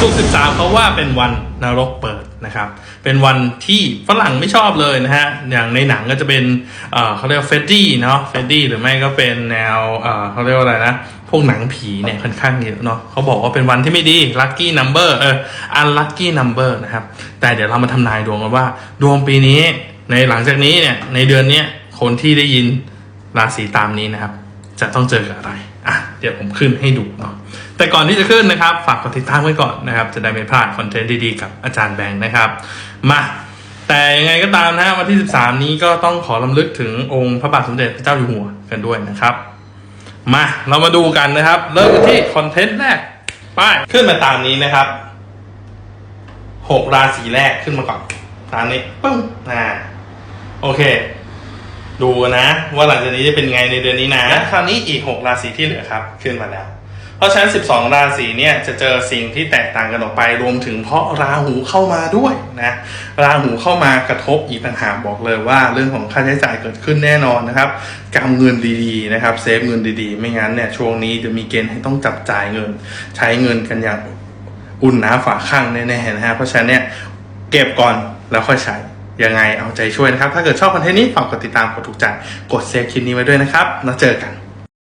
สุกร์13เขาว่าเป็นวันนรกเปิดนะครับ เป็นวันที่ฝรั่งไม่ชอบเลยนะฮะ อย่างในหนังก็จะเป็นเขาเรียกว่าเฟดดี้เนาะ เฟดดี้หรือไม่ก็เป็นแนวเขาเรียกว่าอะไรนะ พวกหนังผีเนี่ยค่อนข้างเยอะเนาะเขาบอกว่าเป็นวันที่ไม่ดี lucky number เออ unlucky number นะครับ แต่เดี๋ยวเรามาทำนายดวงกันว่า ดวงปีนี้ในหลังจากนี้เนี่ย ในเดือนเนี้ยคนที่ได้ยินราศีตามนี้นะครับ จะต้องเจอกับอะไร อะ เดี๋ยวผมขึ้นให้ดูเนาะ แต่ก่อนที่จะขึ้นนะครับ ฝากกดติดตามไว้ก่อนนะครับ จะได้ไม่พลาดคอนเทนต์ดีๆกับอาจารย์แบงค์นะครับ มาแต่ยังไงก็ตามนะฮะวันที่ 13 นี้ก็ต้องขอลำลึกถึงองค์พระบาทสมเด็จพระเจ้าอยู่หัวกันด้วยนะครับ มาเรามาดูกันนะครับ เริ่มกันที่คอนเทนต์แรกไป้ายขึ้นมาตามนี้นะครับหกราศีแรกขึ้นมาก่อนตามนี้ปึ้งอ่าโอเค ดูนะ ว่าหลังจากนี้จะเป็นไงในเดือนนี้นะคราวนี้อีก6ราศีที่เหลือครับ ขึ้นมาแล้ว เพราะฉะนั้น 12 ราศีเนี่ยจะเจอสิ่งที่แตกต่างกันออกไป รวมถึงเพราะราหูเข้ามาด้วยนะ ราหูเข้ามากระทบอีกต่างหากบอกเลยว่า เรื่องของค่าใช้จ่ายเกิดขึ้นแน่นอนนะครับกำเงินดีๆนะครับเซฟเงินดีๆ ไม่งั้นเนี่ยช่วงนี้จะมีเกณฑ์ให้ต้องจับจ่ายเงิน ใช้เงินกันอย่างอุ่นหนาฝาข้างแน่ๆนะฮะเพราะฉะนั้นเนี่ยเก็บก่อนแล้วค่อยใช้ยังไงเอาใจช่วยนะครับ ถ้าเกิดชอบคอนเทนต์นี้ฝากกดติดตามกดถูกใจกดเซฟคลิปนี้ไว้ด้วยนะครับแล้วเจอกัน